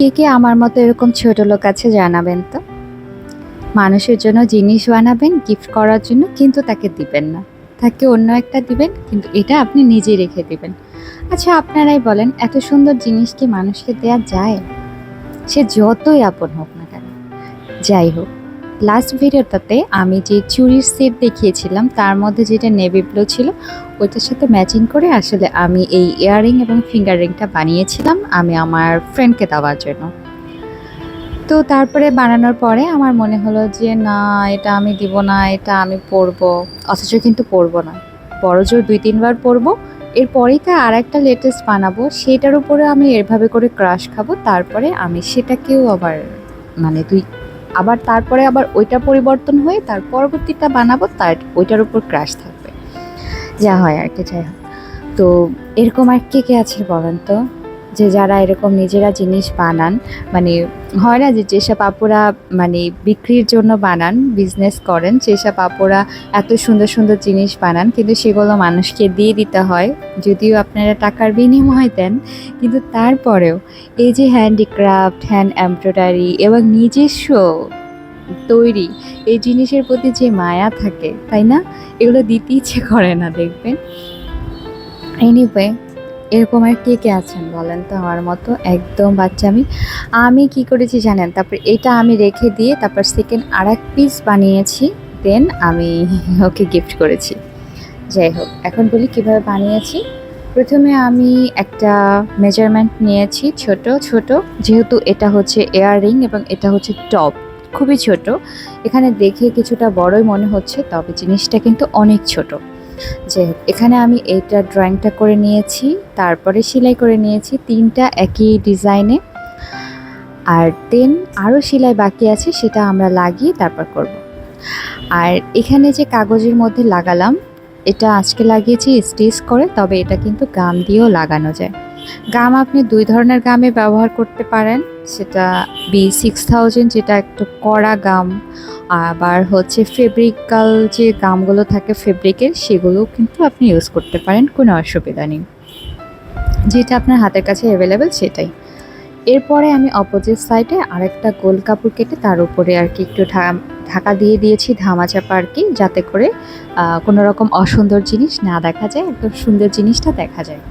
কে কে আমার মতো এরকম ছোট লোক আছে জানাবেন তো? মানুষের জন্য জিনিস বানাবেন গিফট করার জন্য, কিন্তু তাকে দিবেন না। তাকে অন্য একটা দিবেন, কিন্তু এটা আপনি নিজে রেখে দিবেন। আচ্ছা আপনারাই বলেন, এত সুন্দর জিনিস কি মানুষকে দেয়া যায়? সে যতই আপন হোক না কেন, যাই হোক। লাস্ট ভিডিওটাতে আমি যে চুরির সেট দেখিয়েছিলাম, তার মধ্যে যেটা নেভি ব্লু ছিল, ওইটার সাথে ম্যাচিং করে আসলে আমি এই ইয়াররিং এবং ফিঙ্গার রিংটা বানিয়েছিলাম, আমি আমার ফ্রেন্ডকে দেওয়ার জন্য। তো তারপরে বানানোর পরে আমার মনে হলো যে, না, এটা আমি দিব না, এটা আমি পরবো। অথচ কিন্তু পরবো না। বড় জোর দুই, তিনবার পরবো। এরপরেই তো আর একটা লেটেস্ট বানাবো, সেটার উপরে আমি এভাবে করে ক্রাশ খাব, তারপরে আমি সেটাকেও আবার মানে দুই আবার তারপরে আবার ওইটা পরিবর্তন হয়ে তার পরবর্তীটা বানাবো, তার ওইটার উপর ক্রাশ থাকবে। যা হয় আর কি, যাই হোক। তো এরকম আর কে কে আছে বলেন তো? যে যারা এরকম নিজেরা জিনিস বানান মানে হয় না যে যেসব আপুরা মানে বিক্রির জন্য বানান বিজনেস করেন, সেসব আপুরা এত সুন্দর সুন্দর জিনিস বানান, কিন্তু সেগুলো মানুষকে দিয়ে দিতে হয়। যদিও আপনারা টাকার বিনিময় দেন, কিন্তু তারপরেও এই যে হ্যান্ডিক্রাফট হ্যান্ড এমব্রয়ডারি এবং নিজস্ব তৈরি এই জিনিসের প্রতি যে মায়া থাকে, তাই না? এগুলো দিতে ইচ্ছে করে না, দেখবেন? এনিওয়ে এরকম আর কে কে আছেন বলেন তো? আমার মতো একদম বাচ্চা আমি। আমি কি করেছি জানেন? তারপর এটা আমি রেখে দিয়ে তারপর সেকেন্ড আর এক পিস বানিয়েছি দেন আমি ওকে গিফট করেছি। যাই হোক, এখন বলি কীভাবে বানিয়েছি। প্রথমে আমি একটা মেজারমেন্ট নিয়েছি, ছোট ছোট। যেহেতু এটা হচ্ছে ইয়াররিং এবং এটা হচ্ছে টপ খুবই ছোট। এখানে দেখে কিছুটা বড়ই মনে হচ্ছে, তবে জিনিসটা কিন্তু অনেক ছোট। হোক এখানে আমি এইটা ড্রয়িংটা করে নিয়েছি, তারপরে সেলাই করে নিয়েছি তিনটা একই ডিজাইনে আর দেন আরও সেলাই বাকি আছে, সেটা আমরা লাগিয়ে তারপর করব। আর এখানে যে কাগজের মধ্যে লাগালাম, এটা আজকে লাগিয়েছি স্টিচ করে, তবে এটা কিন্তু গাম দিয়েও লাগানো যায়। গাম আপনি দুই ধরনের গামে ব্যবহার করতে পারেন, সেটা বি সিক্স থাউজেন্ড যেটা একটু কড়া গাম আবার হচ্ছে ফেব্রিকাল যে গামগুলো থাকে ফেব্রিকের সেগুলোও কিন্তু আপনি ইউজ করতে পারেন, কোনো অসুবিধা নেই। যেটা আপনার হাতের কাছে অ্যাভেলেবেল সেটাই। এরপরে আমি অপোজিট সাইডে আরেকটা গোল কাপড় কেটে তার উপরে আর কি একটু ঢাকা দিয়ে দিয়েছি ধামা চাপা আর কি, যাতে করে কোনো রকম অসুন্দর জিনিস না দেখা যায়, একদম সুন্দর জিনিসটা দেখা যায়।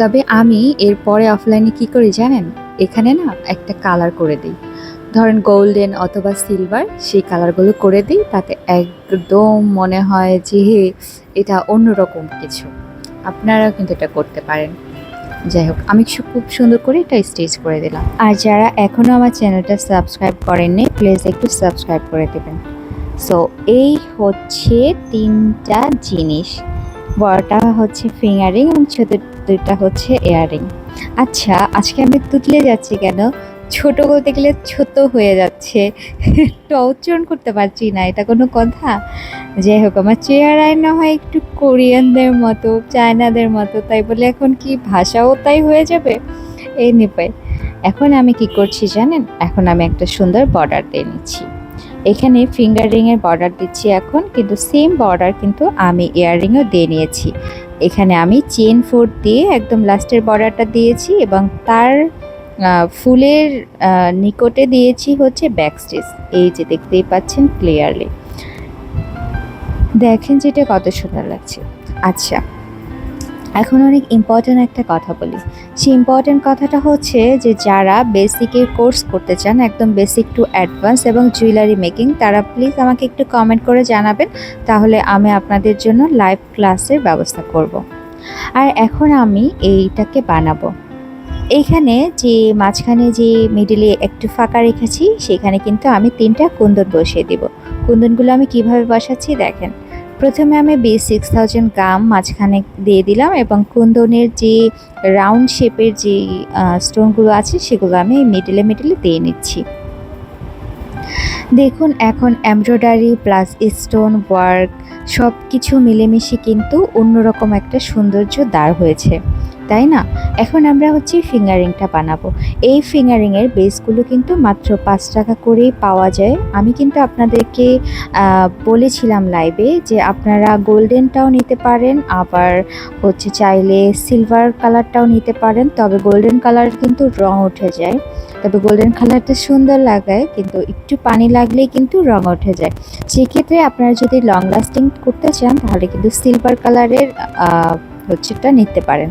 তবে আমি এরপরে অফলাইনে কি করি জানেন? এখানে না একটা কালার করে দিই। ধরেন গোল্ডেন অথবা সিলভার সেই কালারগুলো করে দিই, তাতে একদম মনে হয় যে এটা অন্যরকম কিছু। আপনারাও কিন্তু এটা করতে পারেন। যাই হোক, আমি খুব সুন্দর করে এটা স্টেজ করে দিলাম। আর যারা এখনও আমার চ্যানেলটা সাবস্ক্রাইব করেননি প্লিজ একটু সাবস্ক্রাইব করে দেবেন। সো এই হচ্ছে তিনটা জিনিস। বড়টা হচ্ছে ফিঙ্গারিং এবং ছোট দুইটা হচ্ছে ইয়ারিং আচ্ছা আজকে আমি তুতলে যাচ্ছি কেন? ছোট বলতে গেলে ছোট হয়ে যাচ্ছে। ট উচ্চারণ করতে পারছি না, এটা কোনো কথা? যাই হোক, আমার চেহারায় না হয় একটু কোরিয়ানদের মতো, চায়নাদের মতো, তাই বলে এখন কি ভাষাও তাই হয়ে যাবে? এই নিপাই এখন আমি কি করছি জানেন? এখন আমি একটা সুন্দর বর্ডার দিয়ে নিচ্ছি। এখানে ফিঙ্গার রিংয়ের বর্ডার দিচ্ছি এখন, কিন্তু সেম বর্ডার কিন্তু আমি ইয়াররিংও দিয়ে নিয়েছি। এখানে আমি চেন ফোর দিয়ে একদম লাস্টের বর্ডারটা দিয়েছি এবং তার ফুলের নিকটে দিয়েছি হচ্ছে ব্যাক স্টিচ এই যে দেখতেই পাচ্ছেন ক্লিয়ারলি দেখেন যেটা কত সুন্দর লাগছে। আচ্ছা এখন অনেক ইম্পর্ট্যান্ট একটা কথা বলি। সেই ইম্পর্ট্যান্ট কথাটা হচ্ছে যে যারা বেসিকের কোর্স করতে চান, একদম বেসিক টু অ্যাডভান্স এবং জুয়েলারি মেকিং তারা প্লিজ আমাকে একটু কমেন্ট করে জানাবেন, তাহলে আমি আপনাদের জন্য লাইভ ক্লাসের ব্যবস্থা করব। আর এখন আমি এইটাকে বানাবো। এইখানে যে মাঝখানে যে মিডিলে একটু ফাঁকা রেখেছি, সেখানে কিন্তু আমি তিনটা কুন্দন বসিয়ে দিব। কুন্দনগুলো আমি কীভাবে বসাচ্ছি দেখেন। প্রথমে আমি বি সিক্স থাউজেন্ড গ্রাম মাঝখানে দিয়ে দিলাম এবং কুন্দনের যে রাউন্ড শেপের যে স্টোনগুলো আছে, সেগুলো আমি মিডিলে মিডিলে দিয়ে নিচ্ছি। দেখুন, এখন এমব্রয়ডারি প্লাস স্টোন ওয়ার্ক সব কিছু মিলেমিশে কিন্তু অন্যরকম একটা সৌন্দর্য দাঁড় হয়েছে। তাই না? এখন আমরা হচ্ছে ফিঙ্গারিংটা বানাবো। এই ফিঙ্গারিংয়ের বেসগুলো কিন্তু মাত্র পাঁচ টাকা করেই পাওয়া যায়। আমি কিন্তু আপনাদেরকে বলেছিলাম লাইভে যে আপনারা গোল্ডেনটাও নিতে পারেন, আবার হচ্ছে চাইলে সিলভার কালারটাও নিতে পারেন। তবে গোল্ডেন কালার কিন্তু রং উঠে যায়। তবে গোল্ডেন কালারটা সুন্দর লাগায়, কিন্তু একটু পানি লাগলেই কিন্তু রং উঠে যায়। সেক্ষেত্রে আপনারা যদি লং লাস্টিং করতে চান, তাহলে কিন্তু সিলভার কালারের হচ্ছেটা নিতে পারেন।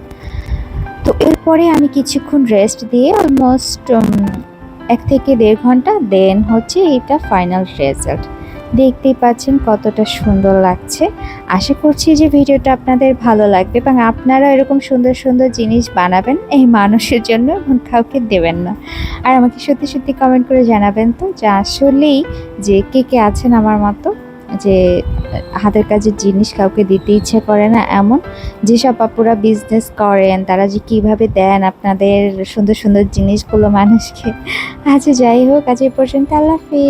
তো এরপরে আমি কিছুক্ষণ রেস্ট দিয়ে অলমোস্ট এক থেকে দেড় ঘণ্টা দেন হচ্ছে এটা ফাইনাল রেজাল্ট দেখতেই পাচ্ছেন কতটা সুন্দর লাগছে। আশা করছি যে ভিডিওটা আপনাদের ভালো লাগবে এবং আপনারা এরকম সুন্দর সুন্দর জিনিস বানাবেন, এই মানুষের জন্য এবং কাউকে দেবেন না। আর আমাকে সত্যি সত্যি কমেন্ট করে জানাবেন তো, যে আসলেই যে কে কে আছেন আমার মতো যে, হাতের কাজের জিনিস কাউকে দিতে ইচ্ছে করে না, এমন যেসব আপুরা বিজনেস করেন, তারা যে কীভাবে দেন আপনাদের সুন্দর সুন্দর জিনিসগুলো মানুষকে। আচ্ছা যাই হোক, আজ এই পর্যন্ত আল্লাহ হাফিজ।